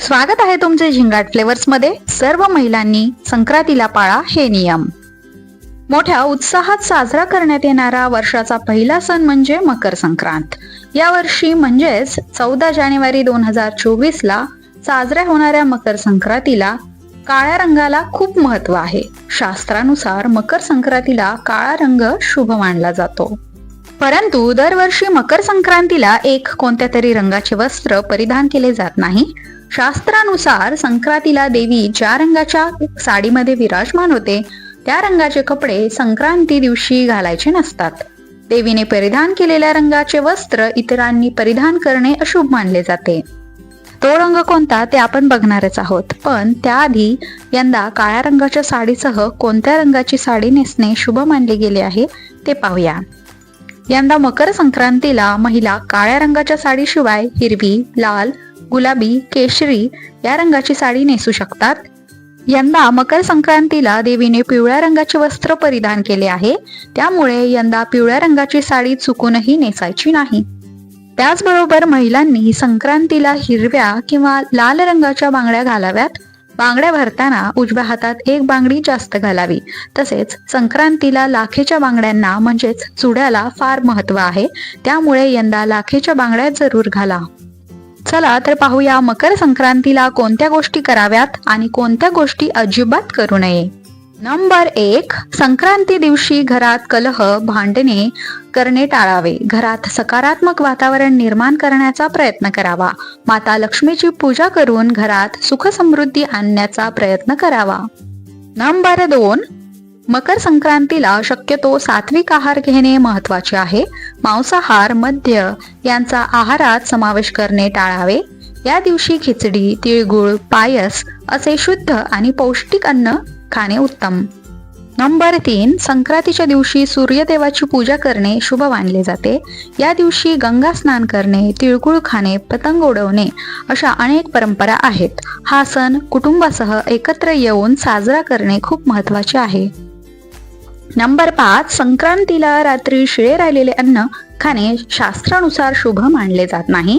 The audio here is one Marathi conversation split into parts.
स्वागत आहे तुमचे झिंगाट फ्लेवर्समध्ये. सर्व महिलांनी संक्रांतीला पाळा हे नियम. मोठ्या उत्साहात साजरा करण्यात येणारा वर्षाचा पहिला सण म्हणजे मकर संक्रांत. या वर्षी म्हणजेच चौदा जानेवारी दोन हजार चोवीस ला साजऱ्या होणाऱ्या मकर संक्रांतीला काळ्या रंगाला खूप महत्त्व आहे. शास्त्रानुसार मकर संक्रांतीला काळा रंग शुभ मानला जातो. परंतु दरवर्षी मकर संक्रांतीला एक कोणत्या तरी रंगाचे वस्त्र परिधान केले जात नाही. शास्त्रानुसार संक्रांतीला देवी ज्या रंगाच्या साडीमध्ये विराजमान होते त्या रंगाचे कपडे संक्रांती दिवशी घालायचे नसतात. देवीने परिधान केलेल्या रंगाचे वस्त्र इतरांनी परिधान करणे अशुभ मानले जाते. तो रंग कोणता ते आपण बघणारच आहोत पण त्याआधी यंदा काळ्या रंगाच्या साडीसह कोणत्या रंगाची साडी नेसणे शुभ मानले गेले आहे ते पाहूया. यंदा मकर संक्रांतीला महिला काळ्या रंगाच्या साडीशिवाय हिरवी लाल गुलाबी केशरी या रंगाची साडी नेसू शकतात. यंदा मकर संक्रांतीला देवीने पिवळ्या रंगाचे वस्त्र परिधान केले आहे. त्यामुळे यंदा पिवळ्या रंगाची साडी चुकूनही नेसायची नाही. त्याचबरोबर महिलांनी संक्रांतीला हिरव्या किंवा लाल रंगाच्या बांगड्या घालाव्यात. बांगड्या भरताना उजव्या हातात एक बांगडी जास्त घालावी. तसेच संक्रांतीला लाखेच्या बांगड्यांना म्हणजेच चुड्याला फार महत्त्व आहे. त्यामुळे यंदा लाखेच्या बांगड्या जरूर घाला. चला तर पाहूया मकर संक्रांतीला कोणत्या गोष्टी कराव्यात आणि कोणत्या गोष्टी अजिबात करू नये. नंबर एक संक्रांती दिवशी घरात कलह भांडणे करणे टाळावे. घरात सकारात्मक वातावरण निर्माण करण्याचा प्रयत्न करावा. माता लक्ष्मीची पूजा करून घरात सुखसमृद्धी आणण्याचा प्रयत्न करावा. नंबर दोन मकर संक्रांतीला शक्यतो सात्विक आहार घेणे महत्त्वाचे आहे. मांसाहार मद्य यांचा आहारात समावेश करणे टाळावे. या दिवशी खिचडी तिळगुळ पायस असे शुद्ध आणि पौष्टिक अन्न खाणे उत्तम. नंबर तीन संक्रांतीच्या दिवशी सूर्यदेवाची पूजा करणे शुभ मानले जाते. या दिवशी गंगा स्नान करणे तिळगुळ खाणे पतंग उडवणे अशा अनेक परंपरा आहेत. हा सण कुटुंबासह एकत्र येऊन साजरा करणे खूप महत्त्वाचे आहे. नंबर पाच संक्रांतीला रात्री शिळे राहिलेले अन्न खाणे शास्त्रानुसार शुभ मानले जात नाही.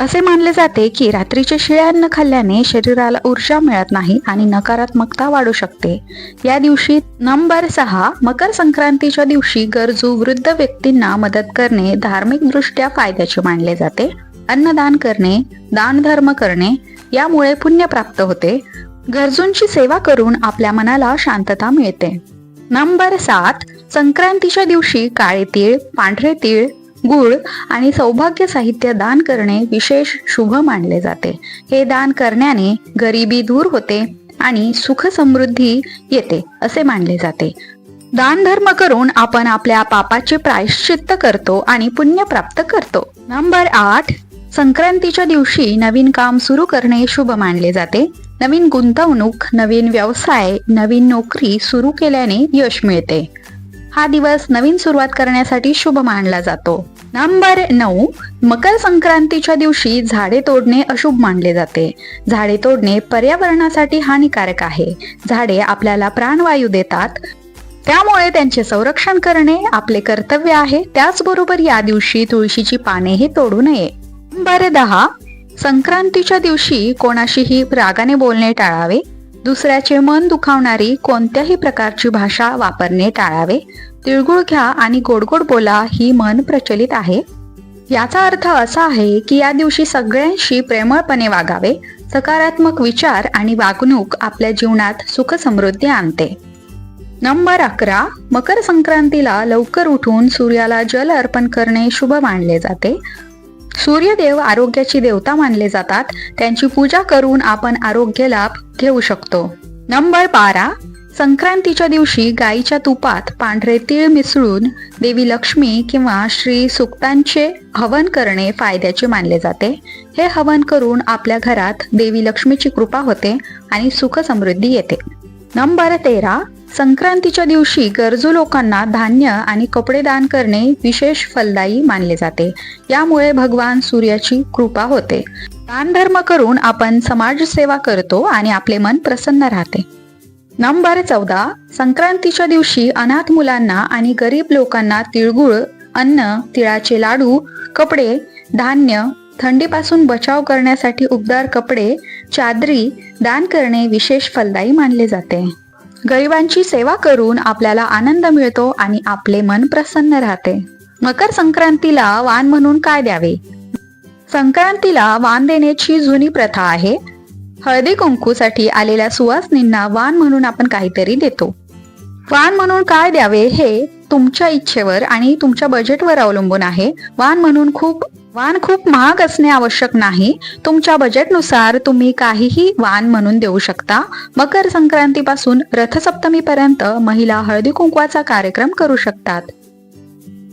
असे मानले जाते की रात्रीचे शिळे अन्न खाल्ल्याने शरीराला ऊर्जा मिळत नाही आणि नकारात्मकता वाढू शकते. या दिवशी नंबर सहा मकर संक्रांतीच्या दिवशी गरजू वृद्ध व्यक्तींना मदत करणे धार्मिक दृष्ट्या फायद्याचे मानले जाते. अन्नदान करणे दानधर्म करणे यामुळे पुण्य प्राप्त होते. गरजूंची सेवा करून आपल्या मनाला शांतता मिळते. नंबर सात संक्रांतीच्या दिवशी काळे तीळ पांढरे तीळ गुळ आणि सौभाग्य साहित्य दान करणे विशेष शुभ मानले जाते. हे दान करण्याने गरिबी दूर होते आणि सुख समृद्धी येते असे मानले जाते. दान धर्म करून आपण आपल्या पापाचे प्रायश्चित्त करतो आणि पुण्य प्राप्त करतो. नंबर आठ संक्रांतीच्या दिवशी नवीन काम सुरू करणे शुभ मानले जाते. नवीन गुंतवणूक नवीन व्यवसाय नवीन नोकरी सुरू केल्याने यश मिळते. हा दिवस नवीन सुरुवात करण्यासाठी शुभ मानला जातो. नंबर नऊ मकर संक्रांतीच्या दिवशी झाडे तोडणे अशुभ मानले जाते. झाडे तोडणे पर्यावरणासाठी हानिकारक आहे. झाडे आपल्याला प्राणवायू देतात. त्यामुळे त्यांचे संरक्षण करणे आपले कर्तव्य आहे. त्याचबरोबर या दिवशी तुळशीची पानेही तोडू नये. नंबर दहा संक्रांतीच्या दिवशी कोणाशीही रागाने बोलणे टाळावे दुसऱ्याचे मन दुखावणारी कोणत्याही प्रकारची भाषा वापरणे टाळावे तिळगुळ घ्या आणि गोडगोड बोला ही मन प्रचलित आहे. याचा अर्थ असा आहे की या दिवशी सगळ्यांशी प्रेमळपणे वागावे सकारात्मक विचार आणि वागणूक आपल्या जीवनात सुख समृद्धी आणते. नंबर अकरा मकर संक्रांतीला लवकर उठून सूर्याला जल अर्पण करणे शुभ मानले जाते. सूर्यदेव आरोग्याची देवता मानले जातात. त्यांची पूजा करून आपण आरोग्य लाभ घेऊ शकतो. नंबर बारा. संक्रांतीच्या दिवशी गाईच्या तुपात पांढरे तीळ मिसळून देवी लक्ष्मी किंवा श्री सुक्तांचे हवन करणे फायद्याचे मानले जाते. हे हवन करून आपल्या घरात देवी लक्ष्मीची कृपा होते आणि सुख समृद्धी येते. नंबर तेरा. संक्रांतीच्या दिवशी गरजू लोकांना धान्य आणि कपडे दान करणे विशेष फलदायी मानले जाते. यामुळे भगवान सूर्याची कृपा होते. दानधर्म करून आपण समाजसेवा करतो आणि आपले मन प्रसन्न राहते. नंबर चौदा. संक्रांतीच्या दिवशी अनाथ मुलांना आणि गरीब लोकांना तिळगुळ अन्न तिळाचे लाडू कपडे धान्य थंडीपासून बचाव करण्यासाठी उबदार कपडे चादरी दान करणे विशेष फलदायी मानले जाते. गरिबांची सेवा करून आपल्याला आनंद मिळतो आणि आपले मन प्रसन्न राहते. मकर संक्रांतीला वाण म्हणून काय द्यावे? संक्रांतीला वाण देण्याची जुनी प्रथा आहे. हळदी कुंकूसाठी आलेल्या सुवासनींना वाण म्हणून आपण काहीतरी देतो. वाण म्हणून काय द्यावे हे तुमच्या इच्छेवर आणि तुमच्या बजेटवर अवलंबून आहे. वाण म्हणून खूप वाण खूप महाग असणे आवश्यक नाही. तुमच्या बजेटनुसार तुम्ही काहीही वाण म्हणून देऊ शकता. मकर संक्रांतीपासून रथसप्तमीपर्यंत महिला हळदी कुंकवाचा कार्यक्रम करू शकतात.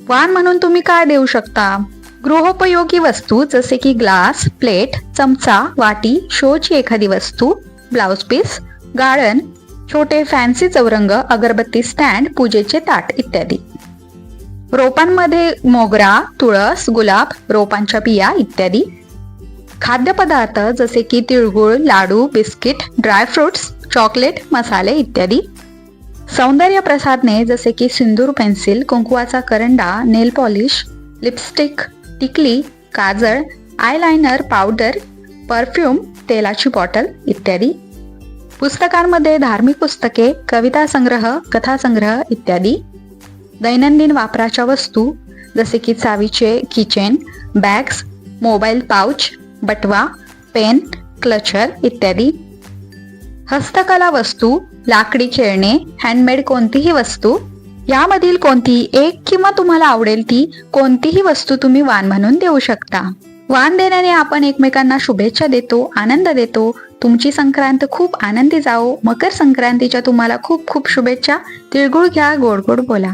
वाण म्हणून तुम्ही काय देऊ शकता? गृहोपयोगी वस्तू जसे की ग्लास प्लेट चमचा वाटी शोची एखादी वस्तू ब्लाउज पीस गाळण छोटे फॅन्सी चौरंग अगरबत्ती स्टँड पूजेचे ताट इत्यादी. रोपांमध्ये मोगरा तुळस गुलाब रोपांच्या बिया इत्यादी. खाद्यपदार्थ जसे की तिळगुळ लाडू बिस्किट ड्रायफ्रुट्स चॉकलेट मसाले इत्यादी. सौंदर्य प्रसादने जसे की सिंदूर पेन्सिल कुंकवाचा करंडा नेल पॉलिश लिपस्टिक टिकली काजळ आयलायनर पावडर परफ्यूम तेलाची बॉटल इत्यादी. पुस्तकांमध्ये धार्मिक पुस्तके कविता संग्रह कथासंग्रह इत्यादी. दैनंदिन वापराच्या वस्तू जसे की चावीचे किचेन बॅग्स मोबाईल पाउच बटवा पेन क्लचर इत्यादी. हस्तकला वस्तू लाकडी खेळणे हँडमेड कोणतीही वस्तू यामधील कोणतीही एक किंवा तुम्हाला आवडेल ती कोणतीही वस्तू तुम्ही वाण म्हणून देऊ शकता. वाण देण्याने आपण एकमेकांना शुभेच्छा देतो आनंद देतो. तुमची संक्रांत खूप आनंदी जाओ मकर संक्रांतीच्या तुम्हाला खूप खूप शुभेच्छा. तिळगुळ घ्या गोड गोड बोला.